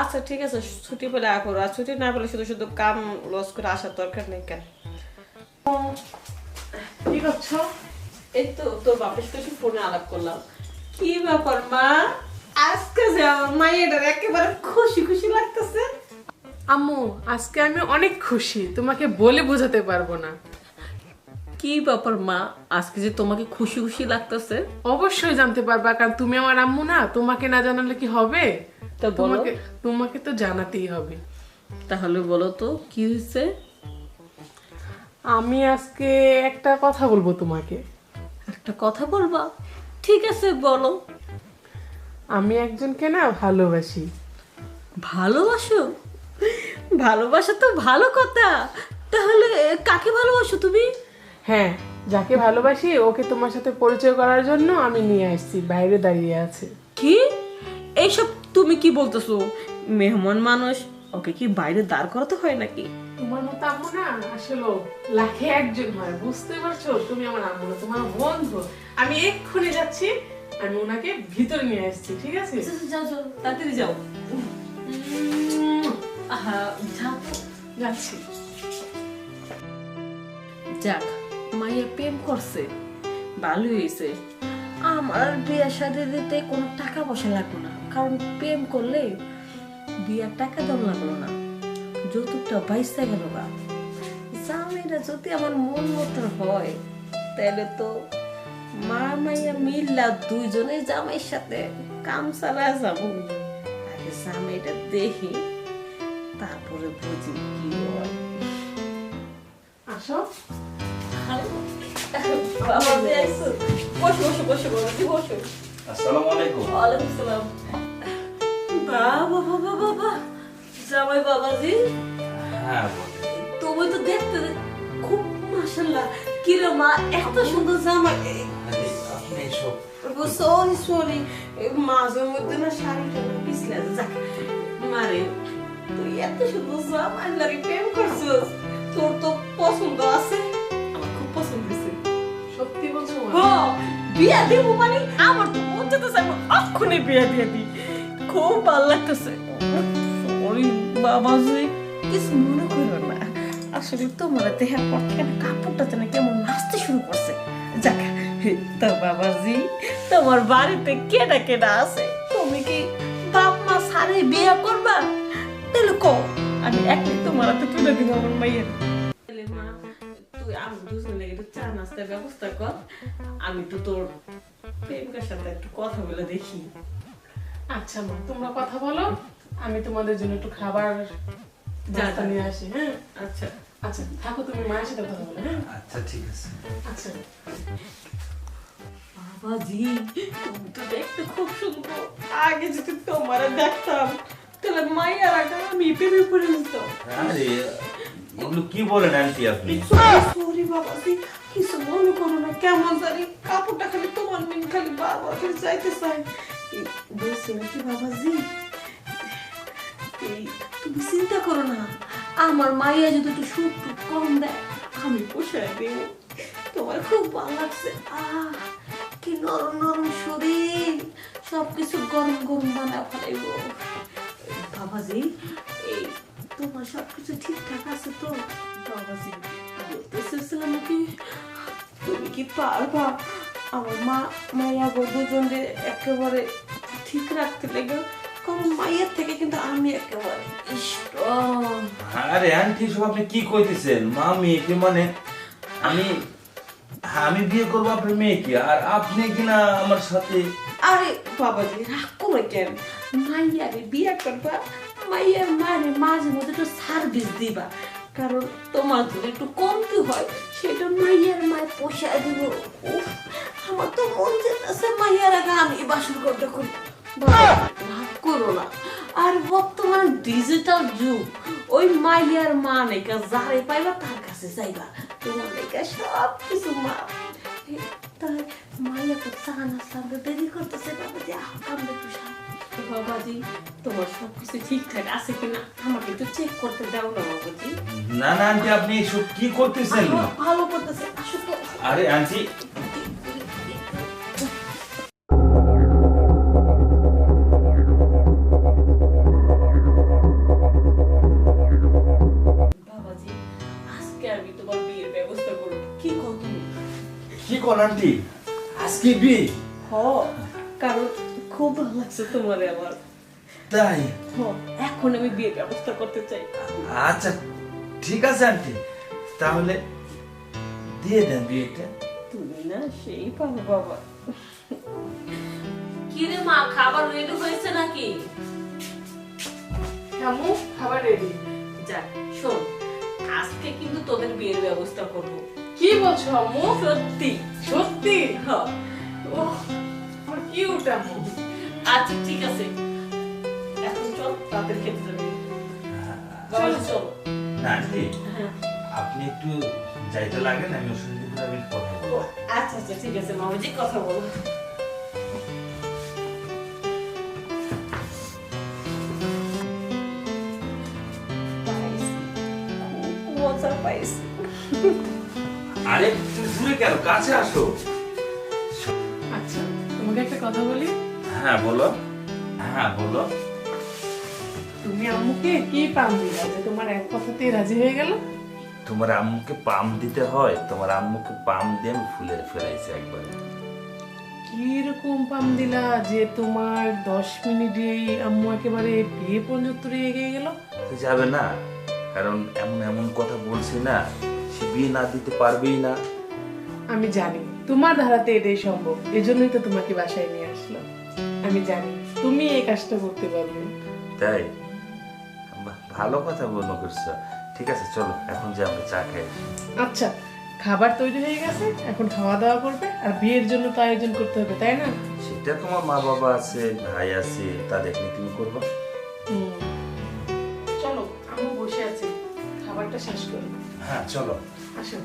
আচ্ছা ঠিক আছে ছুটি পেলে আ করো। আর ছুটি না পেলে শুধু শুধু কাম লস করে আসার দরকার নেই কেন? কি করছ? এই তো তোর বাপের সাথে ফোনে আলাপ করলাম। কি ব্যাপার মা? আজকে যে আমার মায়ের একেবারে খুশি খুশি লাগতেছে। আম্মু আজকে আমি অনেক খুশি তোমাকে বলে বোঝাতে পারব না। কি ব্যাপার মা? আজকে যে তোমাকে খুশি খুশি লাগতেছে? অবশ্যই জানতে পারবা কারণ তুমি আমার আম্মু না তোমাকে না জানালে কি হবে? তা বলো। তোমাকে তোমাকে তো জানাতেই হবে। তাহলে বলো তো কি হয়েছে? আমি আজকে একটা কথা বলব তোমাকে। একটা কথা বলবা? ঠিক আছে বলো। আমি একজনকে না ভালোবাসি। ভালোবাসো? ভালোবাসা তো ভালো কথা। তাহলে কাকে ভালোবাসো তুমি? হ্যাঁ যাকে ভালোবাসি ওকে তোমার সাথে পরিচয় করার জন্য আমি নিয়ে আসছি বাইরে দাঁড়িয়ে আছে। কি? এইসব তুমি কি বলতেছো? মেহমান মানুষ ওকে কি বাইরে দাঁড় করাতে হয় নাকি? তোমার মতো আম্মু না আসলে লাখে একজন হয় বুঝতে পারছ? তুমি আমার আম্মু না তোমার বন্ধু। আমি এক্ষুনি যাচ্ছি আমি ওনাকে ভিতরে নিয়ে আসছি ঠিক আছে? যাও যাও তাড়াতাড়ি যাও। আহা। যাচ্ছি। যাক মাইয়া প্রেম করছে ভালো হয়েছে। আমার বিয়ে শাদী দিতে কোনো টাকা পয়সা লাগল না। কারণ প্রেম করলে বিয়ার টাকা দেওয়া লাগল না। যৌতুকটা বাইসা গেল না জামাইরা যদি আমার মন মতো হয়, তাহলে তো মা মাইয়া মিল্লা দুইজনে জামাইয়ের সাথে কাম চালা যাব। আগে জামাইটা দেখি, তারপরে বুঝি কি হয়। আসো। বাবা বসো বসো বসো বসো বসো। আসসালামু আলাইকুম। ওয়ালাইকুম সালাম বাবা বাবা বাবা জামাই বাবাজি। হ্যাঁ। তুমি তো দেখতে খুব মাশাল্লাহ। কি রে মা এত সুন্দর আরে, আপনি এসব সরি সরি। মাঝে মধ্যে না শাড়িটা পিছলে যাক। মারে তুই এত সুন্দর জামাই লাগে প্রেম করছিস। তোর তো পছন্দ আছে। বিয়া দিব মানে আমার তো মন যেতেছে আমি এক্ষুনি বিয়া দিয়ে দিই। খুব ভালো লাগতেছে। সরি বাবাজি কিছু মনে করো না। আসলে তোমার দেহের পর না কাপড়টা যেন কেমন নাচতে শুরু করছে। যাক, তো বাবাজি, তোমার বাড়িতে কেডা কেডা আছে? তুমি কি বাপ মা সারে বিয়া করবা? তাহলে কো আমি একই তোমার হাতে তুলে দিব আমার মাইয়ের। তুই আমি দুজনে একটু চা নাস্তার ব্যবস্থা কর। আমি তো তোর প্রেমিকার সাথে একটু কথা বলে দেখি। আচ্ছা মা তোমরা কথা বলো আমি তোমাদের জন্য একটু খাবার যা, নিয়ে আসি হ্যাঁ? আচ্ছা। আচ্ছা থাকো তুমি মায়ের সাথে কথা বলো হ্যাঁ? আচ্ছা ঠিক আছে। আচ্ছা। বাবাজি তুমি তো দেখতে খুব সুন্দর। আগে যদি তোমার দেখতাম তাহলে মায়ের আগে আমি প্রেমে পড়ে যেতাম। আরে কি বলেন আন্টি আপনি? সরি মনে করো না কেমন জানি কাপড়টা খালি তোমার খালি চাই এই, বলছি নাকি বাবাজি এই তুমি চিন্তা করো না আমার মাইয়া যদি একটু সুখ কম দেয় আমি পোষায় দেব। তোমার খুব ভালো লাগছে। আহ কি নরম নরম শরীর সবকিছু গরম গরম বানা ফেলাইব। বাবাজি তোমার সবকিছু ঠিকঠাক আছে তো? বাবাজি বলতে চেয়েছিলাম কি তুমি কি পারবা? আমার মা মাইয়া একেবারে ঠিক রাখতে লেগে কারণ মায়ের থেকে কিন্তু আমি একেবারে আরে আন্টি সব আপনি কি কইতেছেন? মামি কি মানে আমি হ্যাঁ, আমি বিয়ে করব আপনার মেয়েকে আর আপনি কিনা আমার সাথে আরে বাবাজি রাগ করো কেন মাইয়ারে বিয়ে করবা মারে মাঝে মধ্যে একটু সার্ভিস দিবা। কারণ তোমার যদি একটু কমতি হয় সেটা মাইয়ার দিব। আমার তো মন যেতেছে আগে আমি বাসন করতে করি বাবা, করো না। আর বর্তমান ডিজিটাল যুগ ওই মাইয়ার মা নাইকা যারে পাইবা তার কাছে যাইবা। তোমার নাইকা সব কিছু মা তাই মাইয়া তো চা নাস্তা দেরি করতেছে একটু সাহায্য বাবাজি তোমার সবকিছু ঠিকঠাক আছে কিনা আমাকে একটু চেক করতে দাও না বাবাজি না না কি করতেছেন? কি কর আন্টি? আজকে বি হ কারণ খুব ভালো লাগছে তোমারে আমার। তাই? এখন আমি বিয়ের ব্যবস্থা করতে চাই। আচ্ছা ঠিক আছে আন্টি। তাহলে দিয়ে দেন বিয়েটা। তুমি না সেই পাবো বাবা। কিরে মা খাবার রেডি হয়েছে নাকি? আম্মু খাবার রেডি যাক শোন আজকে কিন্তু তোদের বিয়ের ব্যবস্থা করব। কি বলছো আম্মু সত্যি। সত্যি? হ্যাঁ। ও কিউট আম্মু আচ্ছা ঠিক আছে। এখন চল তাদের খেতে যাবি। চল। চল। না হ্যাঁ। আপনি একটু যাইতে লাগেন আমি ওর সঙ্গে আমি কথা বলব। আচ্ছা আচ্ছা ঠিক আছে মামাজি কথা বলো। আরে তুমি দূরে কেন? কাছে আসো। আচ্ছা তোমাকে একটা কথা বলি? হ্যাঁ বলো। হ্যাঁ বলো। তুমি আম্মুকে কি পাম দিলা? যে তোমার এক কথাতেই রাজি হয়ে গেল তোমার আম্মুকে পাম দিতে হয়? তোমার আম্মুকে পাম দিয়ে আমি ফুলে ফেলাইছি একবার। কীরকম পাম দিলা যে তোমার দশ মিনিটেই আম্মু একেবারে বিয়ে পর্যন্ত এগিয়ে গেল? যাবে না। কারণ এমন এমন কথা বলছি না সে বিয়ে না দিতে পারবেই না। আমি জানি তোমার ধারাতে এটাই সম্ভব। এজন্যই তো তোমাকে বাসায় নিয়ে আসলাম। আমি জানি তুমি এই কাজটা করতে পারবে। তাই? ভালো কথা মনে করছ। ঠিক আছে চলো এখন যে আমরা চা খাই। আচ্ছা খাবার তৈরি হয়ে গেছে এখন খাওয়া দাওয়া করবে আর বিয়ের জন্য তো আয়োজন করতে হবে তাই না? সেটা তোমার মা বাবা আছে ভাই আছে তা দেখলে তুমি করবা। চলো আমি বসে আছি খাবারটা শেষ করো। হ্যাঁ চলো। আসো।